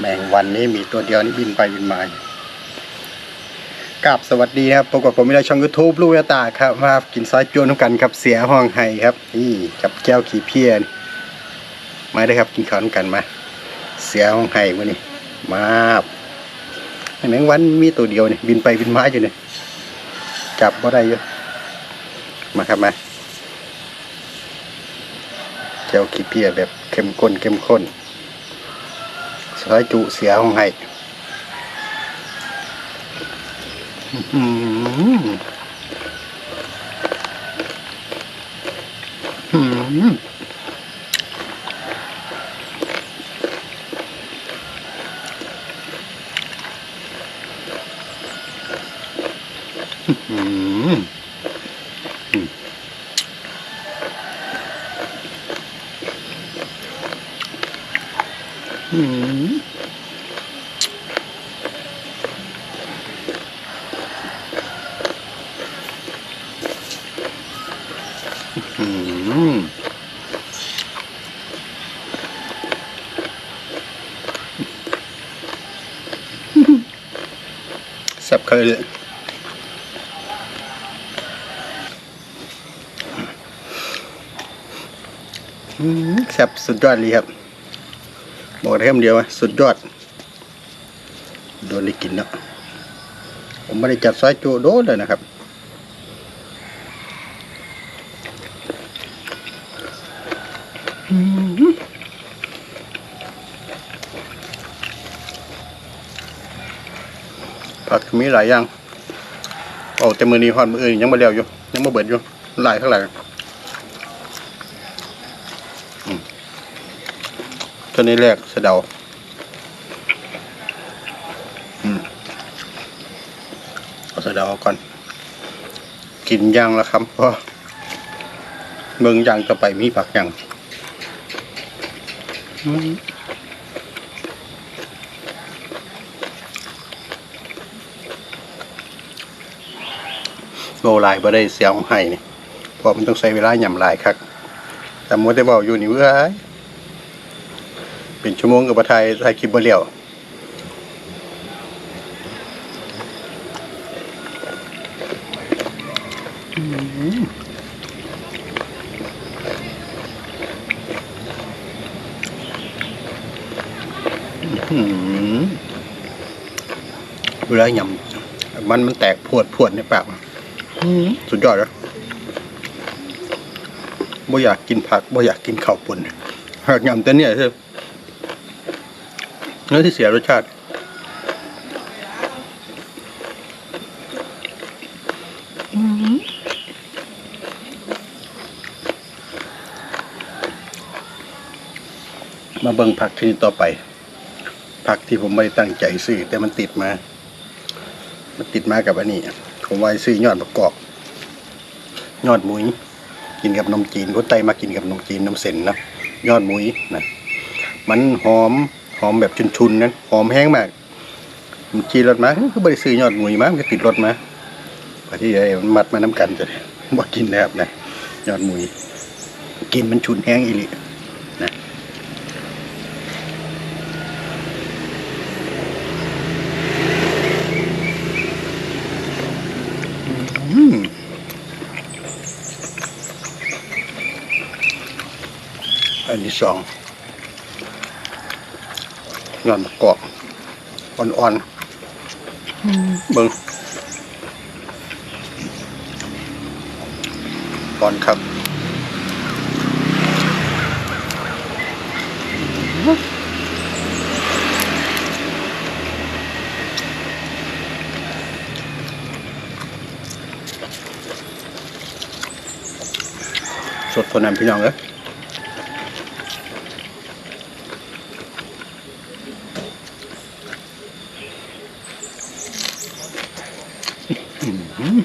แมงวันนี้มีตัวเดียวนี่บินไปบินมาอยู่กับสวัสดีนะครับพบกับผมในช่องยูทูบลูกตาครับมากินซอยจวนน้ำกันครับเสียห้องไห้ครับนี่กับแก้วขี้เพี้ยนมาได้ครับกินข้าวน้ำกันมา เสียห้องไห้วันนี้มาแมงวันมีตัวเดียวเนี่ยบินไปบินมาอยู่เนี่ยจับบ่ได้อยู่มาครับมาแก้วขี้เพี้ยแบบเข้มข้นเข้มข้น ซอยจุเสียของให้อื้อหืออื้อหืออื้อหืออืมอื้อหือ อืม แซ่บเคยเลยอืมแซ่บสุดยอดเลยครับ บอกได้คำเดียวว่าสุดยอด โดนได้กินแล้วผมไม่ได้จัดซอยจูโดเลยนะครับอ ผักมีหลายอย่างเอาแต่มือนี้ฮอดมืออื่นยังมาเลี้ยวอยู่ยังมาเบิดอยู่หลายข้างหลังอืมตัวนี้แรกสะเดาอืมเอาสะเดาก่อน กินย่างแล้วครับเพราะเมืองย่างต่อไปมีผักย่างอื โลลายบ่ได้เสียของให้นี่เพราะมันต้องใช้เวลาหย่ำลายครับแต่มัวแต่เว้าอยู่นี่เว้ยเป็นชั่วโมงกับบ่ถ่ายถ่ายคลิปบ่เลี้ยวอื้อหือเวลาหย่ำมันมันแตกพวดพวดในปาก สุดยอดเลยบ่อยากกินผักบ่อยากกินข้าวปุ่นหากยำแต่เนี่ยคือเนื้อที่เสียรสชาติมาเบิ่งผักชนิดต่อไป ผักที่ผมไม่ได้ตั้งใจซื้อแต่มันติดมา มันติดมากับอันนี้ ผมไว้ซื้อยอดประกอบยอดมุ้ยกินกับนมจีนคนไตมากินกับนมจีนนมเส้นนะยอดมุ้ยนะมันหอมหอมแบบชุนๆนั้นหอมแห้งมากมันขี่รถมาก็บริซื้อยอดมุ้ยมาก็ติดรถมาพอที่ไอ้มันมัดมาน้ำกันจะบ่กินนะครับนะยอดมุ้ยกินมันชุนแห้งอีหลีนะอืม อัน ที่สองงานประกอบอ่อนๆเบิ้งอ่อนครับสดคนนั้นพี่น้องเอ้ย อืม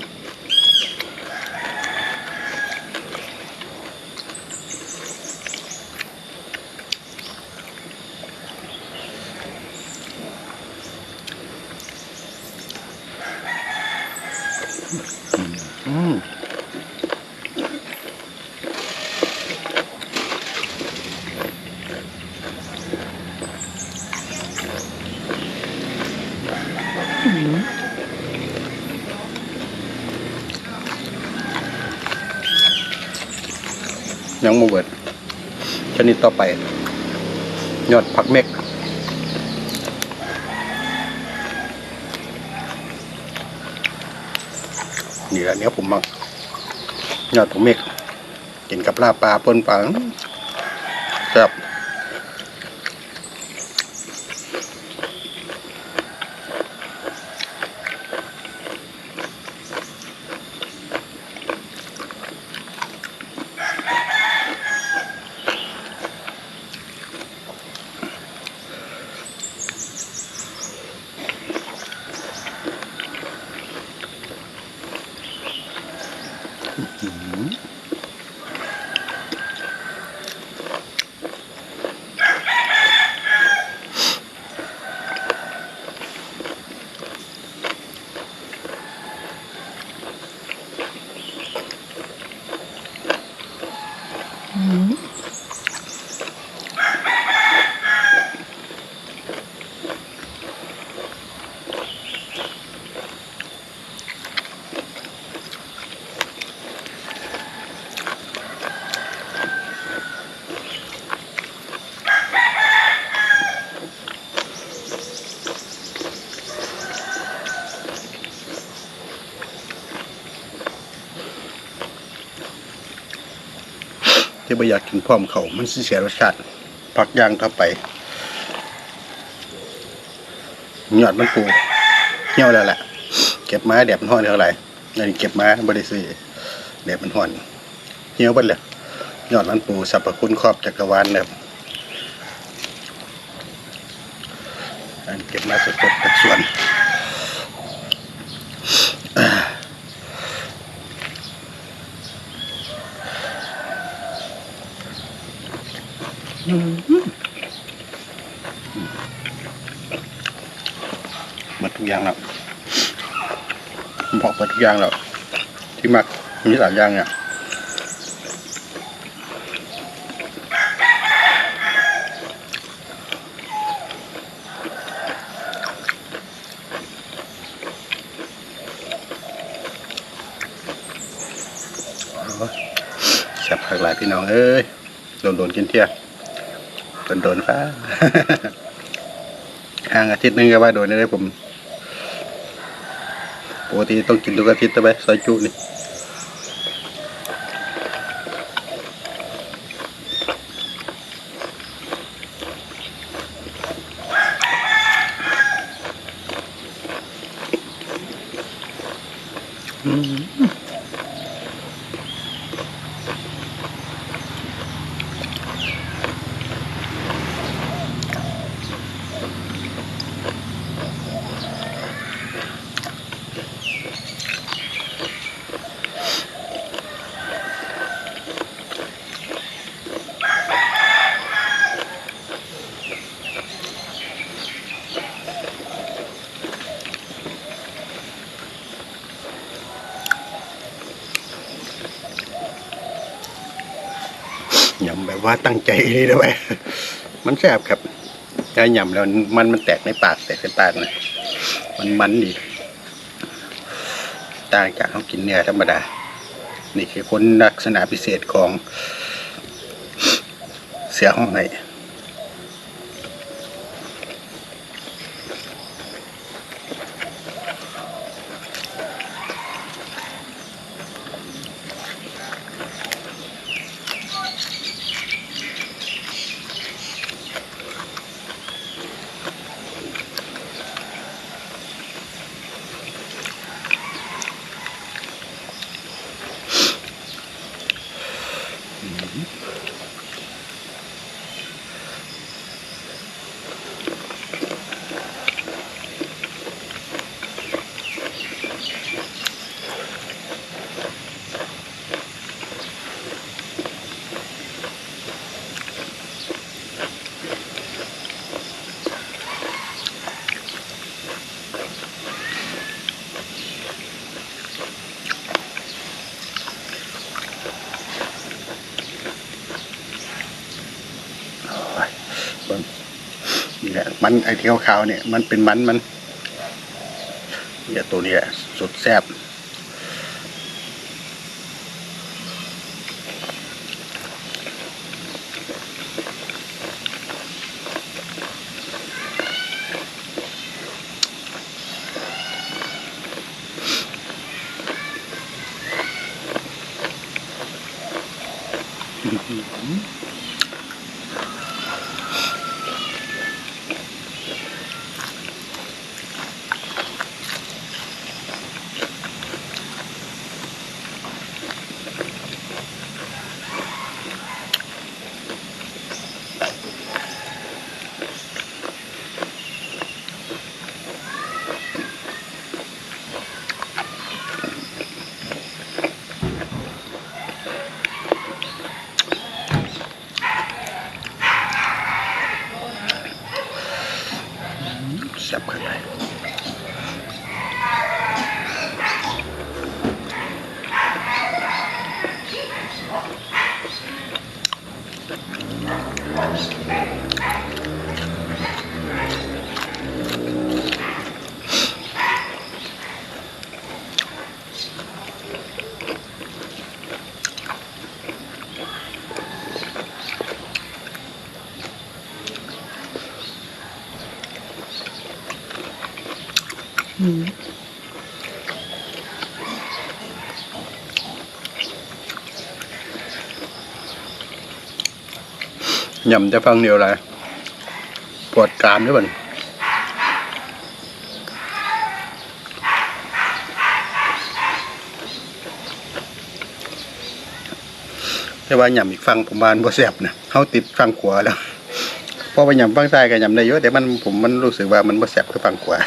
ยังโมเบิดชนิดต่อไป ยอดผักเม็กนี่แหละเนี้ยผมมักยอดผักเม็กกินกับลาบปลาปนปังแซ่บ qui ที่ไม่อยากกินพร้อมเขามันสิเสียรสชาติผักย่างเข้าไปยอดมันปูเหี่ยวแล้วแหละเก็บมาแดดมันห่อนเท่าไหร่อันนี้เก็บมาบริสุทธิ์แดดมันห่อนเหี่ยวไปเลยยอดมันปูสรรพคุณครอบจักรวาลเนะครับอันเก็บมาสดๆจากสวน หมดทุกอย่างแล้วบอกหมดทุกอย่างแล้วที่มักมีสามอย่างเนี่ยแซ่บหลากหลายพี่น้องเอ้ยโดนโดนๆกินเที่ยโดน โดนๆฟ้าห่างอาทิตย์หนึงก็ว่าโดนได้ผมปกติต้องกินทุกอาทิตย์ใช่ไปซอยจุนี่ แบบว่าตั้งใจเลยด้วยมันแซ่บครับถ้ายำแล้วมันมันแตกในปากแตกในปากนะมันมันดีต่างจากเขากินเนื้อธรรมดา นี่คือคนลักษณะพิเศษของเสือห้องไหน นี่แหละมันไอ้ที่ขาวๆเนี่ยมันเป็นมันมันเนี่ยตัวนี้แหละสุดแซ่บแยำจะฟังเดียวอะไรปวดกรามด้วยบ่นแต่ว่าย่ำอีกฟังผมบานบ่แซ่บนะเขาติดฟังขวาแล้วเพราะว่ายำฟังซ้ายก็ยำได้เยอะแต่มันผมมันรู้สึกว่ามันบ่แซ่บคือฟังขวา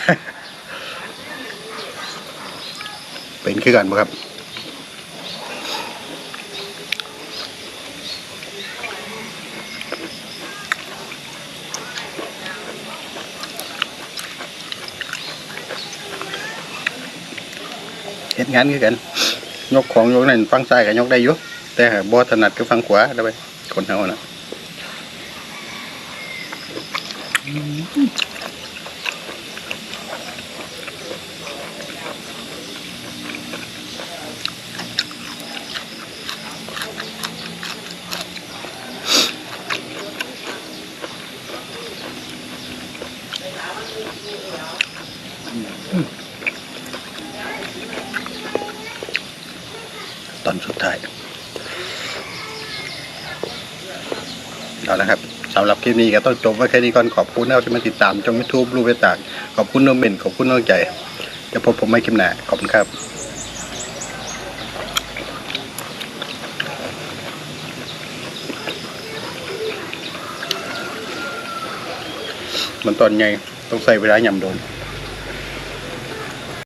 เป็นคือกันบ่ครับ งานคือกัน ยกของยกนั่นฟังซ้ายกับยกได้อยู่แต่บ่ถนัดก็ฟังขวาได้ไปคนเฮานะตอนสุดท้าย เอาละครับสำหรับคลิปนี้ก็ต้องจบไว้แค่นี้ก่อนขอบคุณนะครับที่มาติดตามช่องยูทูบรูปไปต่างขอบคุณน้องเบนขอบคุณน้องใจจะพบผมไม่คลิปหน้าขอบคุณครับมันตอนไงต้องใส่เวลาย่ำโดน